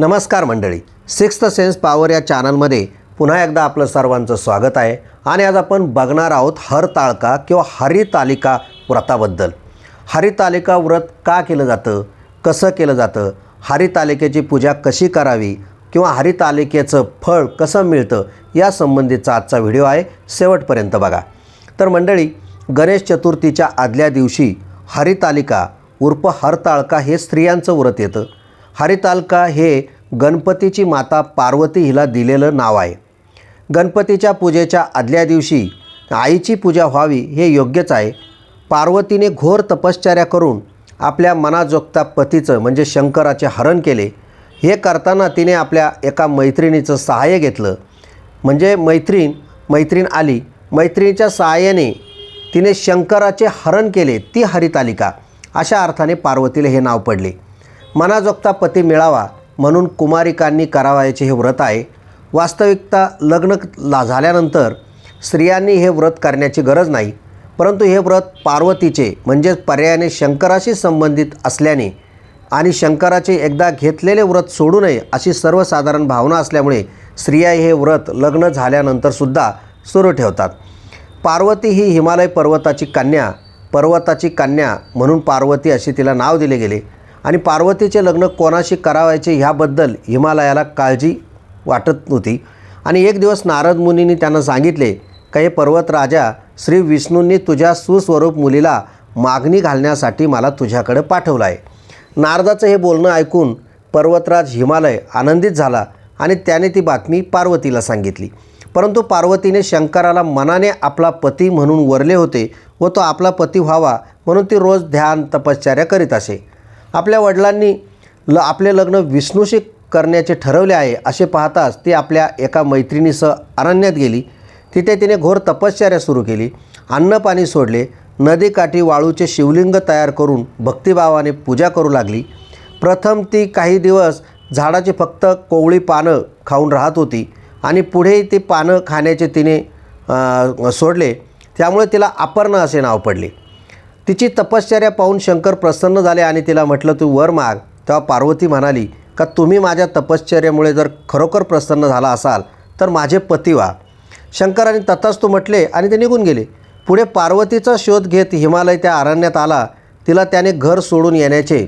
नमस्कार मंडळी. Sixth sense power या चॅनलमध्ये पुन्हा एकदा आपलं सर्वांचं स्वागत आहे. आणि आज आपण बघणार आहोत हरताळका किंवा हरितालिका व्रताबद्दल. हरितालिका व्रत का केलं जातं? कसं केलं जातं? हरितालिकेची पूजा कशी करावी? किंवा हरितालिकेचं फळ कसं मिळतं? या संबंधीचा आजचा व्हिडिओ आहे. शेवटपर्यंत बघा. तर मंडळी गणेश चतुर्थीच्या आदल्या दिवशी हरितालिका उर्फ हरताळका हे स्त्रियांचं व्रत येतं. हरितालिका हे गणपतीची माता पार्वती हिला दिलेलं नाव आहे. गणपतीच्या पूजेच्या आदल्या दिवशी आईची पूजा व्हावी हे योग्यच आहे. पार्वतीने घोर तपश्चर्या करून आपल्या मनाजोगता पतीचं म्हणजे शंकराचे हरण केले. हे करताना तिने आपल्या एका मैत्रिणीचं सहाय्य घेतलं. म्हणजे मैत्रीण मैत्रीण आली. मैत्रिणीच्या सहाय्याने तिने शंकराचे हरण केले ती हरितालिका. अशा अर्थाने पार्वतीला हे नाव पडले. मनाजोगता पती मिळावा म्हणून कुमारिकांनी करावायचे हे व्रत आहे. वास्तविकता लग्न ला झाल्यानंतर स्त्रियांनी हे व्रत करण्याची गरज नाही. परंतु हे व्रत पार्वतीचे म्हणजेच पर्यायाने शंकराशी संबंधित असल्याने आणि शंकराचे एकदा घेतलेले व्रत सोडू नये अशी सर्वसाधारण भावना असल्यामुळे स्त्रिया हे व्रत लग्न झाल्यानंतरसुद्धा सुरू ठेवतात. पार्वती ही हिमालय पर्वताची कन्या पर्वताची कन्या म्हणून पार्वती असे तिला नाव दिले गेले. आणि पार्वतीचे लग्न कोणाशी करावायचे ह्याबद्दल हिमालयाला काळजी वाटत नव्हती. आणि एक दिवस नारद मुनींनी त्यांना सांगितले का हे पर्वतराजा श्री विष्णूंनी तुझ्या सुस्वरूप मुलीला मागणी घालण्यासाठी मला तुझ्याकडे पाठवलं आहे नारदाचं हे बोलणं ऐकून पर्वतराज हिमालय आनंदित झाला आणि त्याने ती बातमी पार्वतीला सांगितली. परंतु पार्वतीने शंकराला मनाने आपला पती म्हणून वरले होते व तो आपला पती व्हावा म्हणून ती रोज ध्यान तपश्चर्या करीत असे. आपल्या वडिलांनी ल आपले लग्न विष्णूशी करण्याचे ठरवले आहे असे पाहताच ती आपल्या एका मैत्रिणीसह अरण्यात गेली. तिथे तिने घोर तपश्चर्या सुरू केली. अन्नपाणी सोडले. नदीकाठी वाळूचे शिवलिंग तयार करून भक्तिभावाने पूजा करू लागली. प्रथम ती काही दिवस झाडाची फक्त कोवळी पानं खाऊन राहत होती आणि पुढेही ती पानं खाण्याचे तिने सोडले. त्यामुळे तिला अपर्णा असे नाव पडले. तिची तपश्चर्या पाहून शंकर प्रसन्न झाले आणि तिला म्हटलं तू वर माग. तेव्हा पार्वती म्हणाली का तुम्ही माझ्या तपश्चर्यामुळे जर खरोखर प्रसन्न झाला असाल तर माझे पती व्हा. शंकराने तथाच तू म्हटले आणि ते निघून गेले. पुढे पार्वतीचा शोध घेत हिमालय त्या अरण्यात आला. तिला त्याने घर सोडून येण्याचे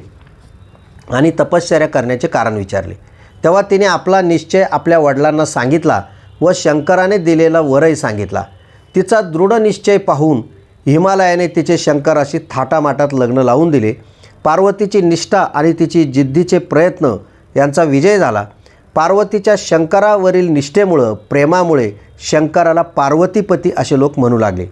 आणि तपश्चर्या करण्याचे कारण विचारले. तेव्हा तिने आपला निश्चय आपल्या वडिलांना सांगितला व शंकराने दिलेला वरही सांगितला. तिचा दृढ निश्चय पाहून हिमालयाने तिचे शंकराशी थाटामाटात लग्न लावून दिले. पार्वतीची निष्ठा आणि तिची जिद्दीचे प्रयत्न यांचा विजय झाला. पार्वतीच्या शंकरावरील निष्ठेमुळं प्रेमामुळे शंकराला पार्वतीपती असे लोक म्हणू लागले.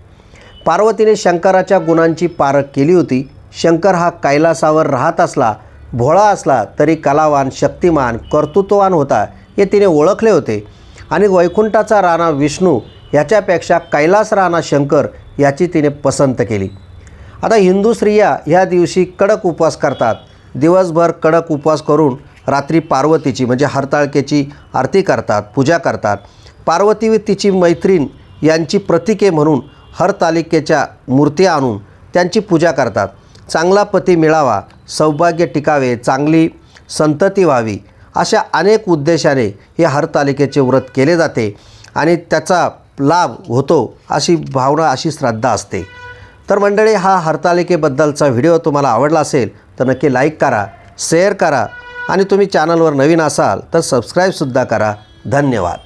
पार्वतीने शंकराच्या गुणांची पारख केली होती. शंकर हा कैलासावर राहत असला भोळा असला तरी कलावान शक्तिमान कर्तृत्ववान होता हे तिने ओळखले होते. आणि वैकुंठाचा राणा विष्णू याच्यापेक्षा कैलास राणा शंकर याची तिने पसंत केली. आता हिंदू स्त्रिया ह्या दिवशी कडक उपवास करतात. दिवसभर कडक उपवास करून रात्री पार्वतीची म्हणजे हरताळकेची आरती करतात पूजा करतात. पार्वती व तिची मैत्रीण यांची प्रतीके म्हणून हरतालिकेच्या मूर्ती आणून त्यांची पूजा करतात. चांगला पती मिळावा सौभाग्य टिकावे चांगली संतती व्हावी अशा अनेक उद्देशाने हे हरतालिकेचे व्रत केले जाते आणि त्याचा लाभ होतो अशी भावना अशी श्रद्धा असते. तर मंडळी हा हरतालिकेबद्दलचा व्हिडिओ तुम्हाला आवडला असेल तर नक्की लाईक करा शेअर करा आणि तुम्ही चॅनलवर नवीन असाल तर सबस्क्राईबसुद्धा करा. धन्यवाद.